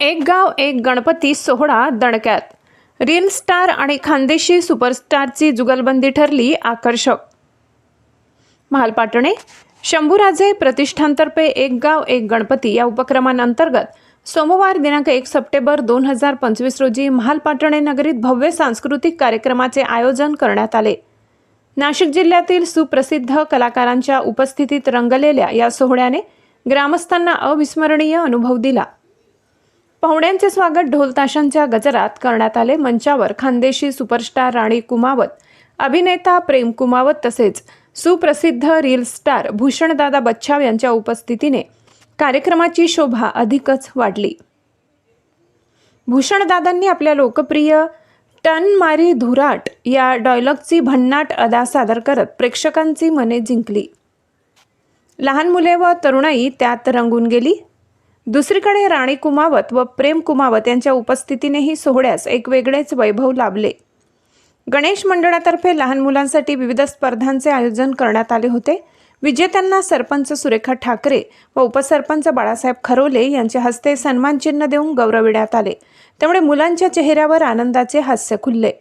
एक गाव एक गणपती सोहळा दणक्यात. रील स्टार आणि खानदेशी सुपरस्टारची जुगलबंदी ठरली आकर्षक. महालपाटणे शंभूराजे प्रतिष्ठानतर्फे एक गाव एक गणपती या उपक्रमांतर्गत सोमवार दिनांक एक सप्टेंबर दोन हजार पंचवीस रोजी महालपाटणे नगरीत भव्य सांस्कृतिक कार्यक्रमाचे आयोजन करण्यात आले. नाशिक जिल्ह्यातील सुप्रसिद्ध कलाकारांच्या उपस्थितीत रंगलेल्या या सोहळ्याने ग्रामस्थांना अविस्मरणीय अनुभव दिला. पाहुण्यांचे स्वागत ढोलताशांच्या गजरात करण्यात आले. मंचावर खानदेशी सुपरस्टार राणी कुमावत अभिनेता प्रेम कुमावत तसेच सुप्रसिद्ध रील स्टार भूषणदादा बच्छाव यांच्या उपस्थितीने कार्यक्रमाची शोभा अधिकच वाढली. भूषणदादांनी आपल्या लोकप्रिय टन मारी धुराट या डायलॉगची भन्नाट अदा सादर करत प्रेक्षकांची मने जिंकली. लहान मुले व तरुणाई त्यात रंगून गेली. दुसरीकडे राणी कुमावत व प्रेम कुमावत यांच्या उपस्थितीनेही सोहळ्यास एक वेगळेच वैभव लाभले. गणेश मंडळातर्फे लहान मुलांसाठी विविध स्पर्धांचे आयोजन करण्यात आले होते. विजेत्यांना सरपंच सुरेखा ठाकरे व उपसरपंच बाळासाहेब खरोले यांच्या हस्ते सन्मानचिन्ह देऊन गौरविण्यात आले. त्यामुळे मुलांच्या चेहऱ्यावर आनंदाचे हास्य खुलले.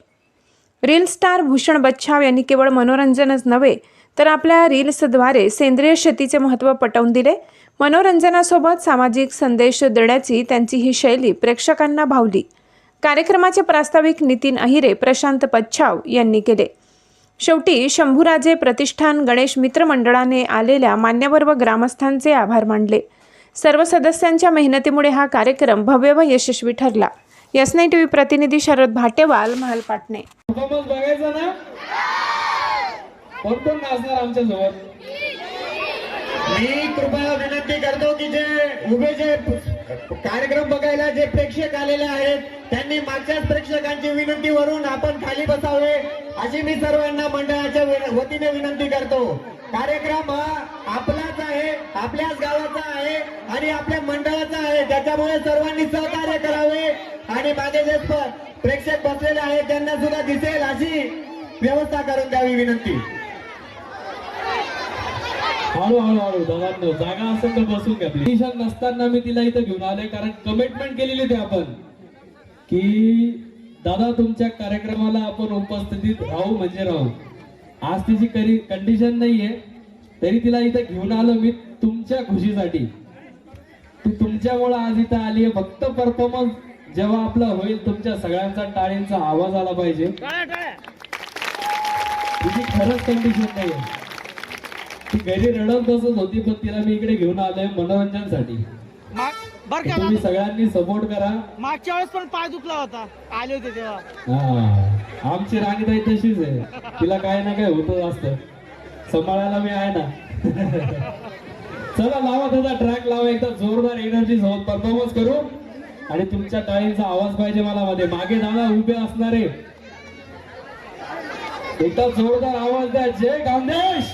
रील स्टार भूषण बच्छाव यांनी केवळ मनोरंजनच नव्हे तर आपल्या रील्सद्वारे सेंद्रिय शेतीचे महत्त्व पटवून दिले. मनोरंजनासोबत सामाजिक संदेश देण्याची त्यांची ही शैली प्रेक्षकांना भावली. कार्यक्रमाचे प्रास्ताविक नितीन अहिरे प्रशांत पच्छाव यांनी केले. शेवटी शंभूराजे प्रतिष्ठान गणेश मित्र मंडळाने आलेल्या मान्यवर व ग्रामस्थांचे आभार मानले. सर्व सदस्यांच्या मेहनतीमुळे हा कार्यक्रम भव्य व यशस्वी ठरला. यसने नाईन टी व्ही प्रतिनिधी शरद भाटेवाल महालपाटणे पाटणे. बघायचा ना? कोण कोण नाचणार आमच्यासोबत मी कृपया विनंती करतो की जे उभे जे कार्यक्रम बघायला जे प्रेक्षक आलेले आहेत त्यांनी मागच्याच प्रेक्षकांची विनंती वरून आपण खाली बसावे अशी मी सर्वांना मंडळाच्या वतीने विनंती करतो. कार्यक्रम हा आपलाच आहे आपल्याच गावाचा आहे आणि आपल्या मंडळाचा आहे. त्याच्यामुळे सर्वांनी सहकार्य करावे आणि मागे जे प्रेक्षक बसलेले आहेत त्यांना सुद्धा दिसेल अशी व्यवस्था करून द्यावी विनंती. हळू हळू हळू दोघांनो जागा असेल तर बसून घ्या. Position नसताना मी तिला इथं घेऊन आलोय कारण कमिटमेंट केलेली होती आपण. की दादा तुमच्या कार्यक्रमाला आपण उपस्थितीत राहू म्हणजे राहू. आज तिची करी कंडिशन नाहीये तरी तिला इथं घेऊन आलो मी तुमच्या खुशीसाठी. ती तुमच्यामुळे आज इथं आली आहे फक्त परफॉर्मन्स जेव्हा आपला होईल तुमच्या सगळ्यांचा टाळींचा आवाज आला पाहिजे. तिची खरंच कंडिशन नाहीये. घरी रडत बसत होती पण तिला मी इकडे घेऊन आलोय मनोरंजनसाठी. बर का तुम्ही सगळ्यांनी सपोर्ट करा. मागच्या वेळेस पण पाय दुखला होता. आले होते तेव्हा. हा. आमची राणीताई तशीच आहे. तिला काय ना काय होत असत. सांभाळायला मी आहे ना. चला लावा त्याचा ट्रॅक लावा. एकदा जोरदार एनर्जी सोबत परफॉर्मन्स करू. आणि तुमच्या टाळींचा आवाज पाहिजे मला मध्ये. मागे दादा उभे असणारे. एकदा जोरदार आवाज द्या. जय खानदेश